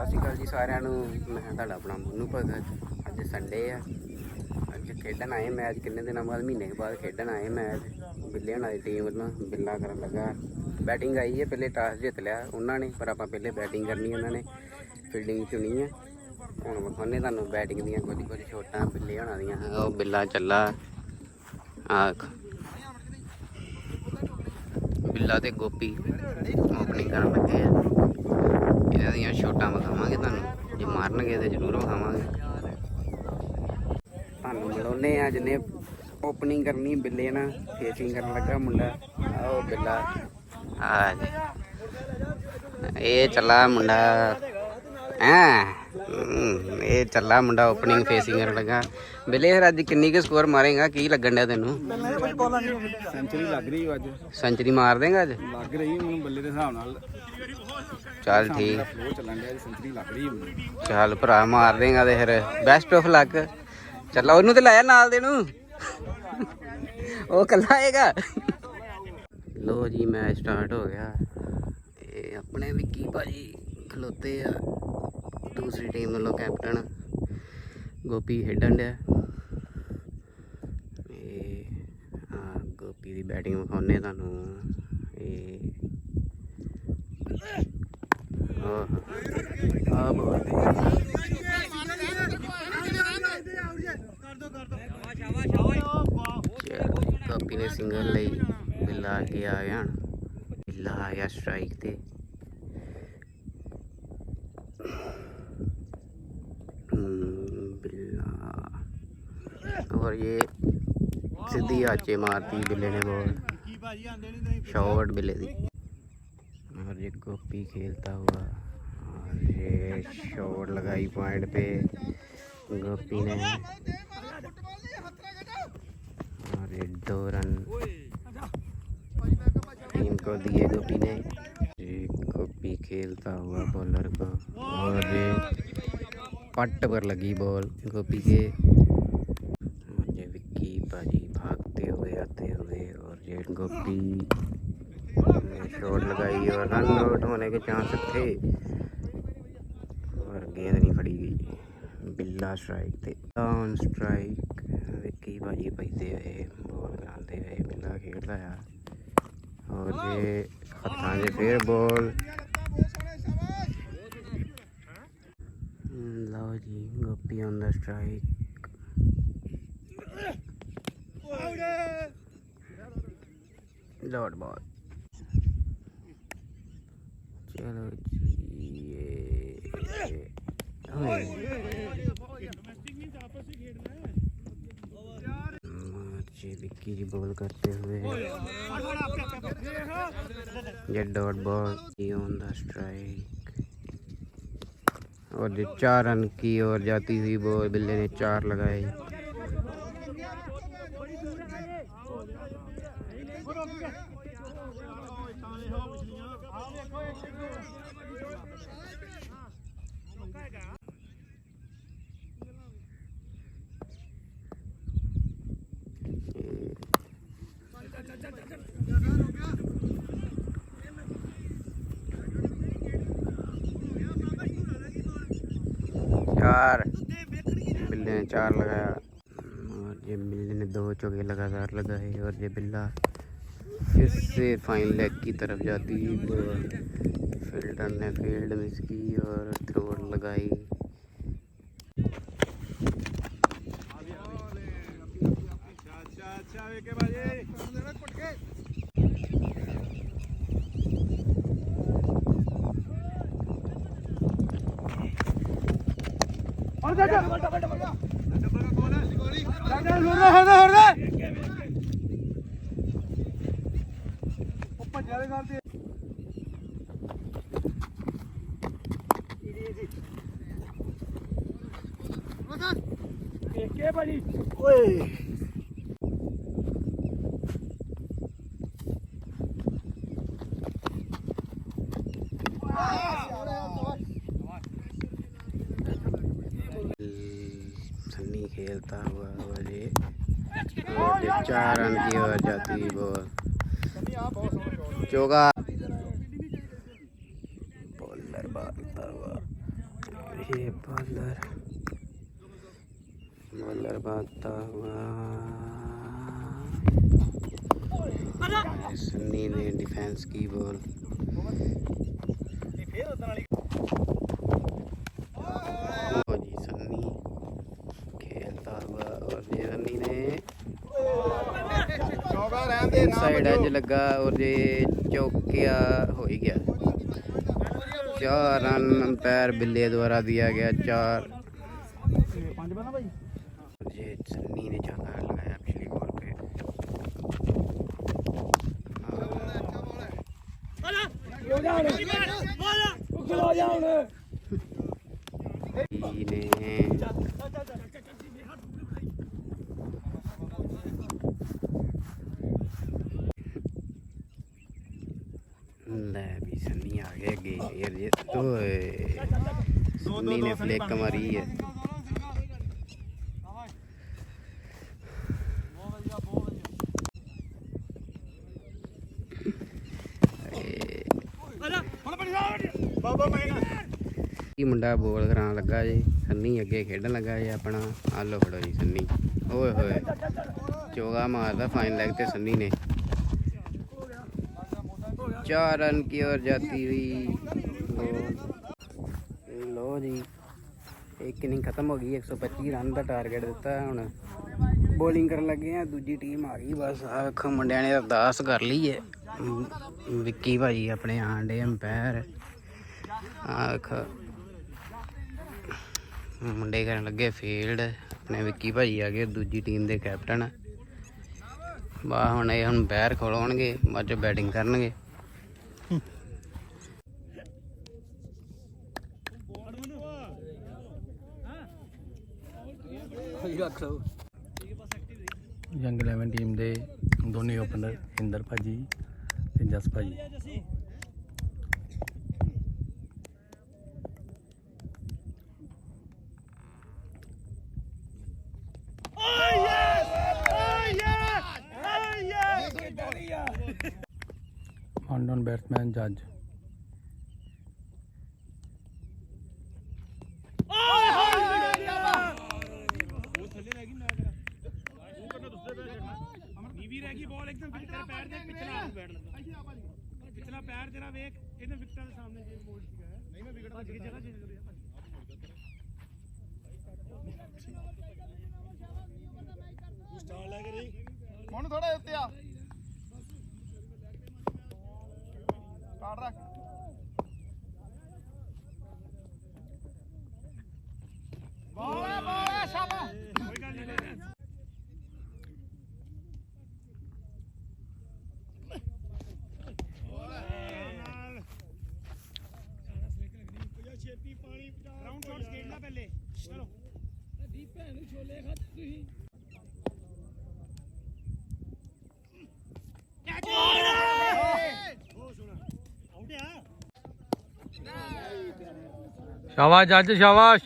ਸਤਿ ਸ਼੍ਰੀ ਅਕਾਲ ਜੀ ਸਾਰਿਆਂ ਨੂੰ। ਮੈਂ ਤੁਹਾਡਾ ਆਪਣਾ ਮਨੂ ਭਗਤ। ਅੱਜ ਸੰਡੇ ਆ। ਅੱਜ ਖੇਡਣ ਆਏ ਮੈਚ ਕਿੰਨੇ ਦਿਨਾਂ ਬਾਅਦ? ਮਹੀਨੇ ਕੁ ਬਾਅਦ ਖੇਡਣ ਆਏ ਮੈਚ। ਬਿੱਲੇ ਹੁਣਾਂ ਦੀ ਟੀਮ ਵੱਲੋਂ ਬਿੱਲਾ ਕਰਨ ਲੱਗਾ। ਬੈਟਿੰਗ ਆਈ ਹੈ, ਪਹਿਲੇ ਟਾਸ ਜਿੱਤ ਲਿਆ ਉਹਨਾਂ ਨੇ, ਪਰ ਆਪਾਂ ਪਹਿਲੇ ਬੈਟਿੰਗ ਕਰਨੀ ਉਹਨਾਂ ਨੇ। ਫੀਲਡਿੰਗ ਚੁਣੀ ਹੈ ਹੁਣ ਵਿਖਾਉਂਦੇ ਤੁਹਾਨੂੰ ਬੈਟਿੰਗ ਦੀਆਂ ਕੁਝ ਕੁਝ ਛੋਟਾਂ ਬਿੱਲੇ ਹੁਣਾਂ ਦੀਆਂ। ਉਹ ਬਿੱਲਾ ਚੱਲਾ। ਆਖ। ਬਿੱਲਾ ਤੇ ਗੋਪੀ। ਓਪਨਿੰਗ ਕਰਨ ਲੱਗੇ ਆ। ਇਹਨਾਂ ਦੀਆਂ ਸ਼ੋਟਾਂ ਵਿਖਾਵਾਂਗੇ ਤੁਹਾਨੂੰ ਜੇ ਮਾਰਨਗੇ ਤੇ ਜ਼ਰੂਰ ਵਿਖਾਵਾਂਗੇ। ਤੁਹਾਨੂੰ ਮਿਲਾਉਨੇ ਆ ਜਿਹਨੇ ਓਪਨਿੰਗ ਕਰਨੀ ਬਿੱਲੇ ਨਾਲ ਫੇਸਿੰਗ ਕਰਨ ਲੱਗਾ ਮੁੰਡਾ। ਆਓ ਬਿੱਲਾ। ਆ ਇਹ ਚੱਲਾ ਮੁੰਡਾ। ਹਾਂ? ਇਹ ਚੱਲਾ ਮੁੰਡਾ ਓਪਨਿੰਗ ਫੇਸਿੰਗ ਕਰਨ ਲੱਗਾ। ਬਿੱਲੇ ਫਿਰ ਅੱਜ ਕਿੰਨੀ ਕੁ ਸਕੋਰ ਮਾਰੇਗਾ? ਕੀ ਲੱਗਣ ਡਿਆ ਤੈਨੂੰ? ਸੈਂਚਰੀ ਲੱਗ ਰਹੀ ਅੱਜ। ਸੈਂਚਰੀ ਮਾਰ ਦੇਗਾ ਅੱਜ? ਲੱਗ ਰਹੀ ਮੈਨੂੰ ਬੱਲੇ ਦੇ ਹਿਸਾਬ ਨਾਲ। ਚੱਲ ਠੀਕ। ਫਲੋ ਚੱਲਣ ਡਿਆ ਸੈਂਚਰੀ ਲੱਗ ਰਹੀ ਮੈਨੂੰ ਚੱਲ ਭਰਾ ਮਾਰ ਦੇਗਾ ਤੇ ਫਿਰ। ਬੈਸਟ ਆਫ ਲੱਕ ਚੱਲ ਉਹਨੂੰ ਤੇ ਲਾਇਆ ਨਾਲ ਦੇ ਨੂੰ। ਉਹ ਕੱਲਾ ਆਏਗਾ। ਲੋ ਜੀ ਮੈਚ ਸਟਾਰਟ ਹੋ ਗਿਆ। ਇਹ ਆਪਣੇ ਵਿੱਕੀ ਭਾਜੀ ਖਲੋਤੇ ਆ। ਦੂਸਰੀ ਟੀਮ ਵੱਲੋਂ ਕੈਪਟਨ ਗੋਪੀ ਖੇਡਣ ਡਿਆ। ਇਹ ਆ ਗੋਪੀ ਦੀ ਬੈਟਿੰਗ ਵਿਖਾਉਨੇ ਤੁਹਾਨੂੰ। ਇਹ ਆ ਬੋਲ ਕਾਪੀ ਨੇ ਸਿੰਗਲ ਲਈ, ਬਿੱਲਾ ਅੱਗੇ ਆ ਗਿਆ ਹੁਣ ਬਿੱਲਾ ਆ ਗਿਆ ਸਟ੍ਰਾਈਕ ਤੇ। और ये सीधी आचे मारती बिल्ले ने बॉल। शॉट बिल्ले दी। और ये गोपी खेलता हुआ, और ये शॉट लगाई पॉइंट पे गोपी ने। और ये दो रन टीम को दिए गोपी ने। ये गोपी खेलता हुआ बॉलर को, और ये पट पर लगी बॉल गोपी के। बाजी भागते हुए, आते हुए और जेट गोपी शॉट लगाई और रन आउट होने के चांस थे। और गेंद नहीं फड़ी गई। बिल्ला स्ट्राइक थे। डाउन स्ट्राइक विक्की बाजी भजते रहे बॉल लाते रहे बिल्ला खेलता है। और ये हथा से फिर बॉल लो जी, Gopi on the strike lord ball चलो विक्की जी बॉल करते हुए ये dot ball on the strike और जो चार रन की और जाती हुई बॉल बिल्ले ने चार लगाए। चार। बिल्ले ने चार लगाया। और ये बिल्ले ने दो चौके लगातार लगाए और ये बिल्ला फिर से फाइन लेग की तरफ जाती हुई बॉल फील्डर ने फील्ड मिस की और थ्रो लगाई सन्नी खेलता हुआ और ये और ये चार रन की ओर जाती हुई बॉल चौका बॉलर मारता हुआ ये बॉलर बॉलर भागता हुआ सन्नी ने डिफेंस की बॉल ਲੱਗਾ ਔਰ ਜੇ ਚੌਕਿਆ ਹੋ ਹੀ ਗਿਆ। ਚਾਰ ਰਨ ਅੰਪਾਇਰ ਬਿੱਲੇ ਦੁਆਰਾ ਦਿਆ ਗਿਆ ਚਾਰ। ਪੰਜ ਬਣਾ ਭਾਈ ਜੇ ਸੰਨੀ ਨੇ ਚਾਹਤਾ ਲਗਾਇਆ ਪਿਛਲੀ ਬੋਲ ਤੇ। ਹੋ। ਜਾ ਹੋ ਜਾ ਹੋ ਜਾ ਹੋ ਜਾ ਹੋ ਜਾ ਯਾਰ ਓਏ ਸੰਨੀ ਨੇ ਫਲੇਕ ਮਾਰੀ ਹੈ ਮੁੰਡਾ ਬੋਲ ਕਰਾਉਣ ਲੱਗਾ ਜੀ? ਸੰਨੀ ਅੱਗੇ ਖੇਡਣ ਲੱਗਾ ਜੀ ਆਪਣਾ। ਆ ਲੋ ਫੜੋ ਜੀ ਸੰਨੀ। ਓਏ ਹੋਏ। ਚੋਗਾ ਮਾਰਦਾ ਫਾਈਨ ਲੈਗ ਤੇ ਸੰਨੀ ਨੇ। ਚਾਰ ਰਨ ਕੀ ਔਰ ਜਾਤੀ हुई ਲੋ ਲੋ ਜੀ ਇੱਕ ਇਨਿੰਗ ਖਤਮ ਹੋ ਗਈ 125 ਰਨ ਦਾ ਟਾਰਗੇਟ ਦਿੱਤਾ ਹੁਣ। ਬੋਲਿੰਗ ਕਰਨ ਲੱਗੇ ਆ ਦੂਜੀ ਟੀਮ ਆ ਗਈ ਬਸ ਆ ਵੇਖੋ ਮੁੰਡਿਆਂ ਨੇ ਅਰਦਾਸ ਕਰ ਲਈ ਹੈ ਅਮ, ਵਿੱਕੀ ਭਾਜੀ ਆਪਣੇ ਆਂਡੇ ਅੰਪਾਇਰ ਆ ਵੇਖੋ। ਮੁੰਡੇ ਕਰਨ ਲੱਗੇ ਫੀਲਡ ਆਪਣੇ ਵਿੱਕੀ ਭਾਜੀ ਆ ਗਏ ਦੂਜੀ ਟੀਮ ਦੇ ਕੈਪਟਨ ਬਾ ਹੁਣ ਇਹ ਹੁਣ ਬੈਰ ਖੋਲਣਗੇ ਬਾਅਦ ਚ ਬੈਟਿੰਗ ਕਰਨਗੇ। ਯੰਗ 11 ਟੀਮ ਦੇ ਦੋਨੇ ਓਪਨਰ ਇੰਦਰ ਭਾਜੀ ਤੇ ਜਸ ਭਾਜੀ। ਡਾਊਨ ਬੈਟਸਮੈਨ ਜੱਜ ਨੀਵੀ ਰਹਿ ਗਈ ਬਾਲ ਇੱਕਦਮ ਫਿਰ ਤੇਰੇ ਪੈਰ ਦੇ ਪਿਛਲਾ ਹੱਥ ਬੈਠ ਲੱਗਾ ਪਿਛਲਾ ਪੈਰ ਤੇਰਾ ਵੇਖ ਇਹਨੇ ਵਿਕਟਾਂ ਦੇ ਸਾਹਮਣੇ ਜੇ ਬੋਲ ਸੀਗਾ ਨਹੀਂ ਮੈਂ ਵਿਕਟ ਦੀ ਜਗ੍ਹਾ ਚੇਂਜ ਕਰੀ ਸਟਾਰ ਲੈ ਕੇ ਰਹੀ ਹੁਣ ਥੋੜਾ ਉੱਤੇ ਆ। ਕਾਟ ਰੱਖ ਬਾਲਾ ਬਾਲਾ ਸ਼ਾਬਾ ਕੋਈ ਗੱਲ ਨਹੀਂ ਰਾਉਂਡ ਸ਼ਾਟਸ ਖੇਡਣਾ ਪਹਿਲੇ ਚਲੋ ਦੀਪ ਭੈਣ ਨੂੰ ਛੋਲੇ ਖਾ ਤੁਸੀਂ ਆਊਟ ਆ ਸ਼ਾਬਾਸ਼ ਜੱਜ ਸ਼ਾਬਾਸ਼।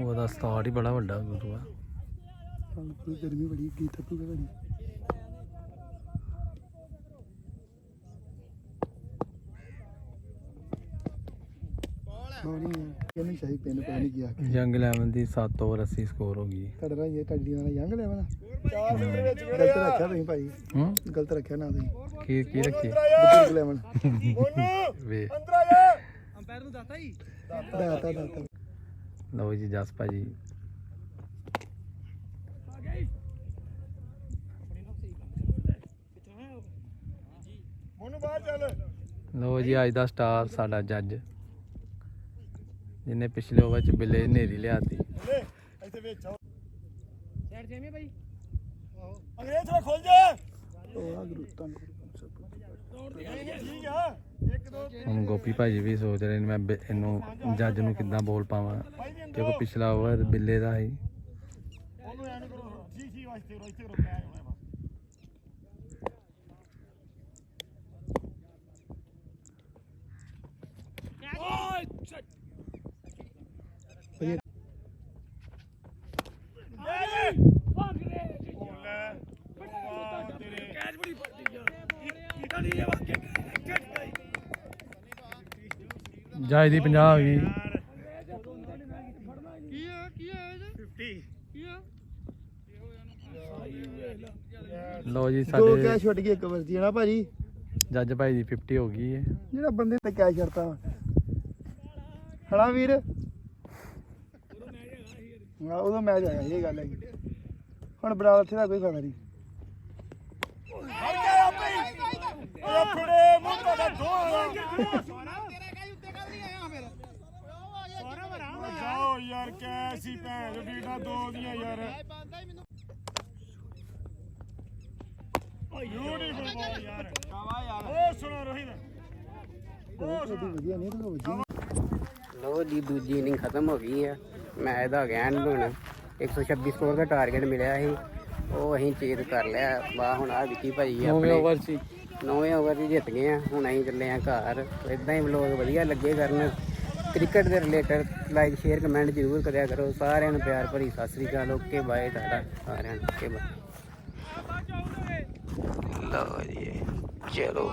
ਉਹਦਾ ਸਟਾਰਟ ਹੀ ਬੜਾ ਵੱਡਾ ਗੁਰੂ ਆ। ਗਰਮੀ ਬੜੀ ਕੀ ਤੱਪੂਗਾ ਬੜੀ। ਹੋਣੀ ਇਹਨੂੰ ਸ਼ਾਹੀ ਪਿੰਨ ਪਤਾ ਨਹੀਂ ਗਿਆ ਯੰਗ 11 ਦੀ 7 ਓਵਰ 80 ਸਕੋਰ ਹੋ ਗਈ। ਤੁਹਾਡਾ ਇਹ ਟੱਡੀ ਨਾਲ ਯੰਗ ਲੈਵਨ ਚਾਰ ਦੇ ਵਿੱਚ ਗਲਤ ਰੱਖਿਆ ਤੁਸੀਂ ਭਾਈ। ਹੂੰ? ਗਲਤ ਰੱਖਿਆ ਨਾ ਤੁਸੀਂ। ਕੀ ਕੀ ਰੱਖੀ? ਬੁੱਧਰ ਲੈਵਨ ਵੇ। ਅੰਪਾਇਰ ਨੂੰ ਦੱਸਤਾ ਹੀ ਦਾਤਾ ਦਾਤਾ ਲਓ ਜੀ ਜਸ ਭਾਜੀ ਮੋਨੂੰ ਬਾਹਰ ਚੱਲ ਲਓ ਜੀ ਅੱਜ ਦਾ ਸਟਾਰ ਸਾਡਾ ਜੱਜ। ਜਿਹਨੇ ਪਿਛਲੇ ਓਵਰ ਚ ਬਿੱਲੇ ਨੇਰੀ ਲਿਆਤੀ। ਇੱਥੇ ਵਿੱਚ ਸਾਈਡ ਜੇਮੀ ਅੰਗਰੇਜ਼ ਥੋੜਾ ਖੁੱਲ ਜਾ। ਹੁਣ ਗੋਪੀ ਭਾਜੀ ਵੀ ਸੋਚ ਰਹੇ ਨੇ ਮੈਂ ਇਹਨੂੰ ਜੱਜ ਨੂੰ ਕਿੱਦਾਂ ਬੋਲ ਪਾਵਾਂ। ਕਿਉਂਕਿ ਪਿਛਲਾ ਓਵਰ ਬਿੱਲੇ ਦਾ ਸੀ। ਉਹਨੂੰ ਐ ਨਹੀਂ ਕਰੋ ਜੀ ਜੀ ਵਾਸਤੇ ਕਰੋ ਇੱਥੇ ਕਰੋ ਕੈਚ ਹੋਣਾ ਬਸ ਓਏ ਛੱਡ ਭਾਜੀ ਕੈਚ ਬੜੀ ਫੜਦੀ ਯਾਰ ਇੱਕ ਨਹੀਂ ਇਹ ਵਾਕਿਆ ਕੈਚ ਭਾਈ ਜਾਇ ਦੀ 50 ਹੋ ਗਈ ਕੀ ਆ ਕੀ ਆ ਇਹ 50 ਕੀ ਆ ਲਓ ਜੀ ਦੋ ਸਾਡੇ ਕੈਸ਼ ਛੁੱਟ ਗਈ ਇੱਕ ਵਰਦੀ ਹੈ ਨਾ ਭਾਜੀ। ਜੱਜ ਭਾਈ ਦੀ 50 ਹੋ ਗਈ ਹੈ। ਜਿਹੜਾ ਬੰਦੇ ਤੇ ਕੈਸ਼ ਛੱਡਤਾ। ਹਣਾ ਵੀਰ? ਹਾਂ, ਉਦੋਂ ਮੈਚ ਆਇਆ ਇਹ ਗੱਲ ਹੈਗੀ। ਹੁਣ ਬਰਾਲ ਇੱਥੇ ਦਾ ਕੋਈ ਫਾਇਦਾ ਨਹੀਂ। ਹਟ ਗਿਆ ਆਪੇ ਉਹ ਫੜੇ ਮੂੰਹ ਦਾ ਦੋ ਜਾਓ ਯਾਰ ਕੈਸੀ ਭੈਣ ਜੋ ਬੀਟਾ ਦੋ ਦੀਆਂ ਯਾਰ ਓ ਬਿਊਟੀਫੁਲ ਬਾਲ ਯਾਰ ਸ਼ਾਬਾਸ਼ ਯਾਰ ਉਹ ਸੁਣੋ ਰੋਹਿਤ ਉਹ ਵਧੀਆ ਨਹੀਂ ਤਾਂ ਵਧੀਆ ਲੋ ਜੀ ਦੂਜੀ ਇਨਿੰਗ ਖਤਮ ਹੋ ਗਈ ਹੈ ਮੈਚ ਦਾ ਗਿਆ ਹੁਣ। 126 ਸਕੋਰ ਦਾ ਟਾਰਗੇਟ ਮਿਲਿਆ ਸੀ। ਉਹ ਅਸੀਂ ਚੇਤ ਕਰ ਲਿਆ। ਬਾ ਹੁਣ ਆ ਵਿੱਕੀ ਭਾਈ ਨੌਵੇਂ ਆਪਣੇ ਓਵਰ ਸੀ। ਨੌਵੇਂ ਓਵਰ 'ਚ ਜਿੱਤ ਗਏ ਆ। ਹੁਣ ਅਸੀਂ ਚੱਲੇ ਆ ਘਰ। ਇਦਾਂ ਹੀ ਵਲੋਗ ਵਧੀਆ ਲੱਗੇ ਕਰਨ। ਕ੍ਰਿਕਟ ਦੇ ਰਿਲੇਟਡ ਲਾਈਕ ਸ਼ੇਅਰ ਕਮੈਂਟ ਜ਼ਰੂਰ ਕਰਿਆ ਕਰੋ। ਸਾਰਿਆਂ ਨੂੰ ਪਿਆਰ ਭਰੀ ਸਤਿ ਸ੍ਰੀ ਅਕਾਲ। ਓਕੇ ਬਾਏ ਟਾਟਾ ਸਾਰਿਆਂ ਨੂੰ ਓਕੇ ਬਾਏ ਲਓ ਜੀ। ਚਲੋ।